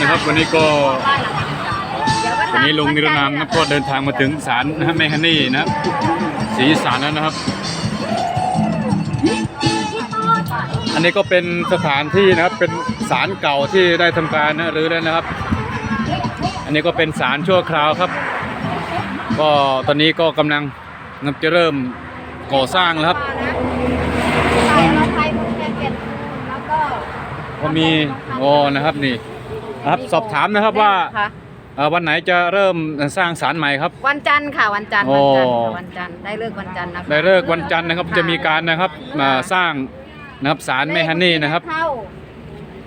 นะครับ วันนี้ก็วันนี้ลุงนิรนามนะครับก็เดินทางมาถึงศาลนะฮะแม่ฮันนี่นะครับศรีศาลแล้วนะครับ อันนี้ก็เป็นสถานที่นะครับเป็นศาลเก่าที่ได้ทำการนะรื้อแล้วนะครับ อันนี้ก็เป็นศาลชั่วคราวครับ ก็ตอนนี้ก็กำลังนับจะเริ่มก่อสร้างแล้วครับใส่เราไทยมุกแกเก็ตแล้วก็ก็มีโอ้นะครับนี่นะ ครับสอบถามนะครับว่าค่ะเอ่อวันไหนจะเริ่มสร้างศาลใหม่ครับ วันจันทร์ค่ะวันจันทร์โอ้วันจันทร์ค่ะวันจันทร์ได้เลิกวันจันทร์นะคะได้เลิกวันจันทร์นะครับจะมีการนะครับมาสร้างนะครับศาลแม่ฮันนี่นะครับเข้า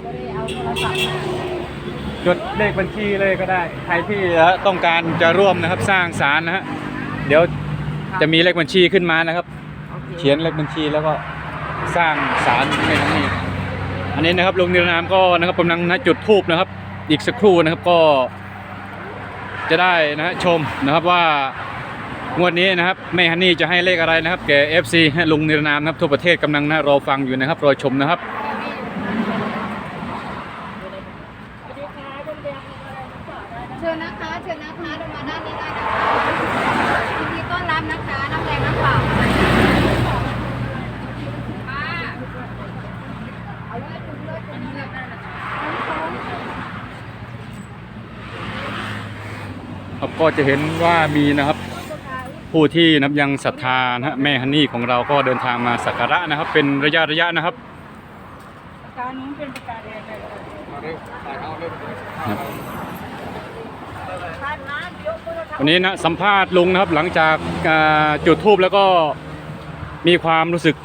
ก็เลยเอาโทรศัพท์มาจดเลขบัญชีเลยก็ได้ ใครที่ต้องการจะร่วมนะครับสร้างศาลนะฮะเดี๋ยวจะมีเลขบัญชีขึ้นมานะครับ โอคเขียนเลขบัญชีแล้วก็สร้างศาลแม่ฮันนี่อันนี้นะครับลุงนิรนามก็นะครับกำลังนะจุดทูบนะครับ อีกสักครู่นะครับก็จะได้นะฮะชมนะครับว่างวดนี้นะครับแม่ฮันนี่จะให้เลขอะไรนะครับแก่ FC ให้ลุงนิรนามนะครับทั่วประเทศกำลังนะรอฟังอยู่นะครับรอชมนะครับ เชิญนะคะเชิญนะคะเดินมาด้านนี้ได้นะคะยินดีต้อนรับนะคะน้ำแดงน้ำเปล่าค่ะเอาเลยคุณเลือกคุณเลือกได้นะคะ ครับก็จะเห็นว่ามีนะครับ ผู้ที่นับยังศรัทธานะฮะแม่ฮันนี่ของเราก็เดินทางมาสักการะนะครับ เป็นระยะระยะนะครับการนู้นเป็นประกาศอะไรวันนี้นะสัมภาษณ์ลุงนะครับหลังจากจุดทูบแล้วก็มีความรู้สึก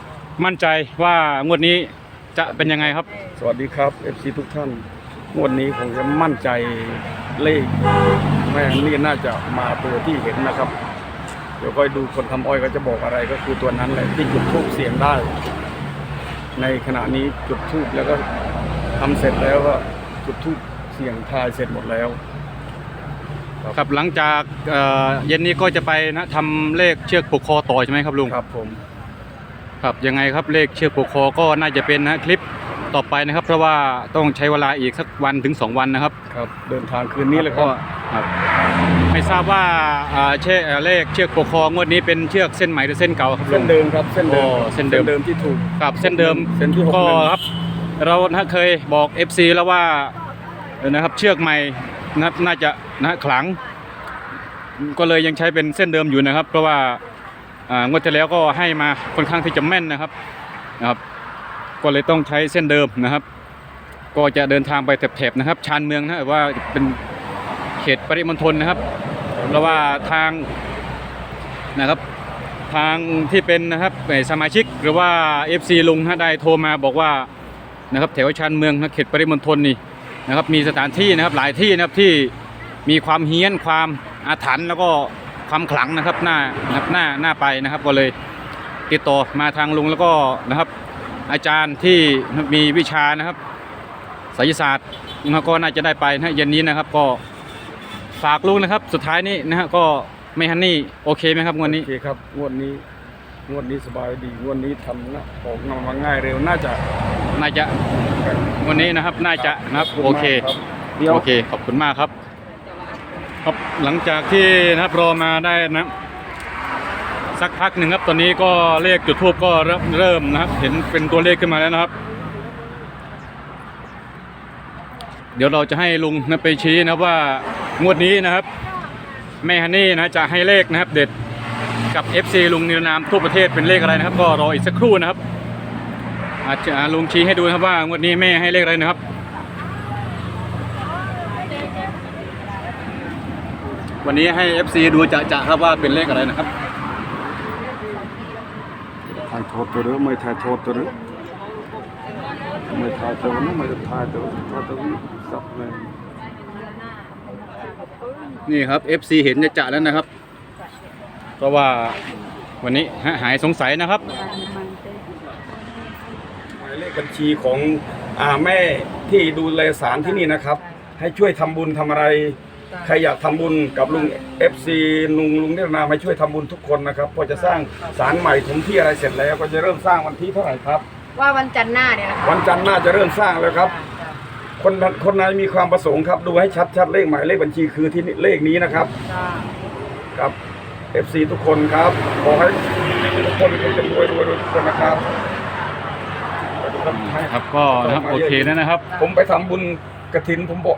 มั่นใจว่างวดนี้จะเป็นยังไงครับ สวัสดีครับ FC ทุกท่าน งวดนี้ผมจะมั่นใจเลข แม่นี่น่าจะมาตัวที่เห็นนะครับ เดี๋ยวก็ดูคนทำอ้อยก็จะบอกอะไรก็คือตัวนั้นแหละที่จุดทูบเสียงได้ ในขณะนี้จุดทูบแล้วก็ทำเสร็จแล้วก็จุดทูบเสียงทายเสร็จหมดแล้วครับหลังจากเอ่อเย็นนี้ก็จะไปนะทำเลขเชือกผูกคอต่อใช่ไหมครับลุงครับผมครับยังไงครับเลขเชือกผูกคอก็น่าจะเป็นนะคลิปต่อไปนะครับ เพราะว่าต้องใช้เวลาอีกสักวันถึง 2 วันนะครับครับเดินทางคืนนี้เลยครับ ครับไม่ทราบว่าอ่าเชเอ่อเลขเชือกผูกคองวดนี้เป็นเชือกเส้นใหม่หรือเส้นเก่าครับลุเส้นง เดิมครับเส้นเดิมโอ้เส้นเดิมเดิม ที่ถูก ครับเส้นเดิมเส้นที่หกก็หนึ่ง ครับ เรานะเคยบอก FC แล้วว่าเออนะครับเชือกใหม่นะครับน่าจะนะขลัง ก็เลยยังใช้เป็นเส้นเดิมอยู่นะครับ เพราะว่าอ่างวดที่แล้วก็ให้มาค่อนข้างที่จะแม่นนะครับนะครับ ก็เลยต้องใช้เส้นเดิมนะครับ ก็จะเดินทางไปแถบๆนะครับชานเมืองนะว่าเป็นเข ตปริมณฑลนะครับเราว่าทางนะครับทางที่เป็นนะครับสมาชิกหรือว่า FC ลุงฮะได้โทรมาบอกว่านะครับแถวชานเมืองนะเขตปริมณฑลนี่นะครับมีสถานที่นะครับหลายที่นะครับที่มีความเฮี้ยนความอาถรรพ์แล้วก็ความขลังนะครับหน้านะครับหน้าหน้าไปนะครับก็เลยติดต่อมาทางลุงแล้วก็นะครับอาจารย์ที่มีวิชานะครับไสยศาสตร์นะก็น่าจะได้ไปนะเย็นนี้นะครับก็ ฝากลุงนะครับ สุดท้ายนี้นะฮะก็ไม่ฮันนี่โอเคไหมครับงวันนี้ โอเคครับงวดนี้งวดนี้สบายดีงวดนี้ทำนะออกมาง่ายเร็วน่าจะน่าจะวันนี้นะครับน่าจะนะครับขบณโอเคมากรับเดี๋ยวโอเคขอบคุณมากครับ ครับหลังจากที่นะครับรอมาได้นะสักพักหนึ่งครับตอนนี้ก็เลขจุดทูบก็เริ่มเริ่มนะครับ เห็นเป็นตัวเลขขึ้นมาแล้วนะครับ เดี๋ยวเราจะให้ลุงนะไปชี้นะครับว่า งวดนี้นะครับ แม่ฮันนี่นะจะให้เลขนะครับ เด็ดกับ FC ลุงนิรนามทั่วประเทศเป็นเลขอะไรนะครับ ก็รออีกสักครู่นะครับ อาจจะลุงชี้ให้ดูนะครับว่างวดนี้แม่ให้เลขอะไรนะครับ วันนี้ให้ FC ดูจะจะครับว่าเป็นเลขอะไรนะครับถ่ายโทษตัวเด้อไม่ถ่ายโทษตัวเด้อไม่ถ่ายตัวนั้นไม่ถ่ายตัวถ่ายตัวนี้สับเลย นี่ครับ FC เห็นจะจะแล้วนะครับ เพราะว่าวันนี้ฮะหายสงสัยนะครับ หมายเลขบัญชีของอาแม่ที่ดูแลสารที่นี่นะครับ ให้ช่วยทำบุญทำอะไร ใครอยากทำบุญกับลุง FC ลุงลุงเนตรนามให้ช่วยทำบุญทุกคนนะครับพอจะสร้างศาลใหม่ถมที่อะไรเสร็จแล้ว ก็จะเริ่มสร้างวันที่เท่าไหร่ครับ ว่าวันจันทร์หน้าเนี่ยนะคะวันจันทร์หน้าจะเริ่มสร้างแล้วครับ คนคนไหนมีความประสงค์ครับดูให้ชัดชัดๆเลขหมายเลขบัญชีคือที่นี่เลขนี้นะครับครับ FC ทุกคนครับขอให้ทุกคนเป็นรวยรวยรวยทุกคนนะครับครับก็นะครับโอเคแล้วนะครับ ผมไปทำบุญกระถินผมบอก